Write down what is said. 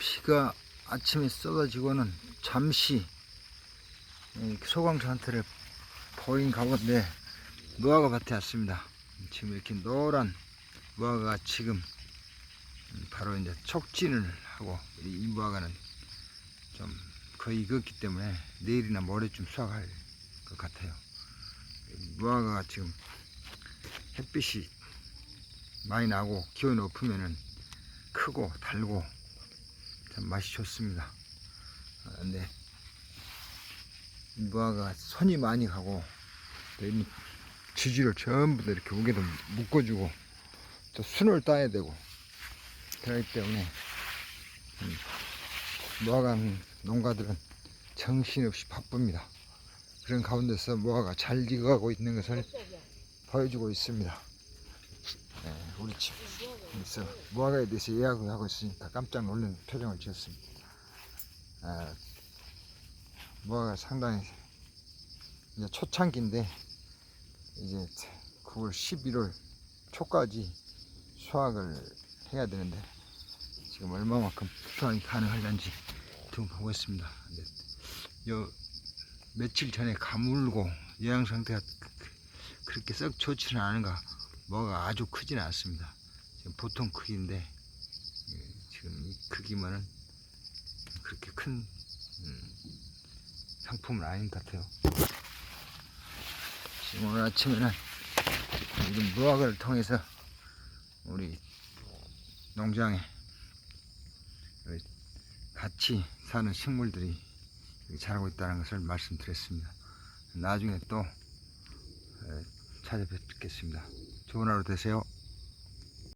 비가 아침에 쏟아지고는 잠시 이 소강 상태를 보인 가운데 무화과 밭에 왔습니다. 지금 이렇게 노란 무화과가 지금 바로 이제 촉진을 하고 이 무화과는 좀 거의 익었기 때문에 내일이나 모레쯤 수확할 것 같아요. 무화과가 지금 햇빛이 많이 나고 기온이 높으면은 크고 달고 참 맛이 좋습니다. 아, 근데 이 무화과가 손이 많이 가고 또이 지지를 전부 다 이렇게 무게도 묶어주고 또 순을 따야 되고 그렇기 때문에 음, 무화과 농가들은 정신없이 바쁩니다. 그런 가운데서 무화과가 잘 익어가고 있는 것을 보여주고 있습니다. 네, 우리 집에서 무화과에 대해서 이야기를 하고 있으니까 깜짝 놀란 표정을 지었습니다. 아, 무화과 상당히 이제 초창기인데 이제 9월 11월 초까지 수확을 해야 되는데 지금 얼마만큼 수확이 가능할런지 좀 보고 있습니다. 요 며칠 전에 가물고 영양 상태가 그렇게 썩 좋지는 않은가 뭐가 아주 크지는 않습니다. 지금 보통 크기인데 예, 지금 이 크기면은 그렇게 큰 음, 상품은 아닌 것 같아요. 지금 오늘 아침에는 이런 무화과를 통해서 우리 농장에 같이 사는 식물들이 자라고 있다는 것을 말씀드렸습니다. 나중에 또 에, 찾아뵙겠습니다. 좋은 하루 되세요.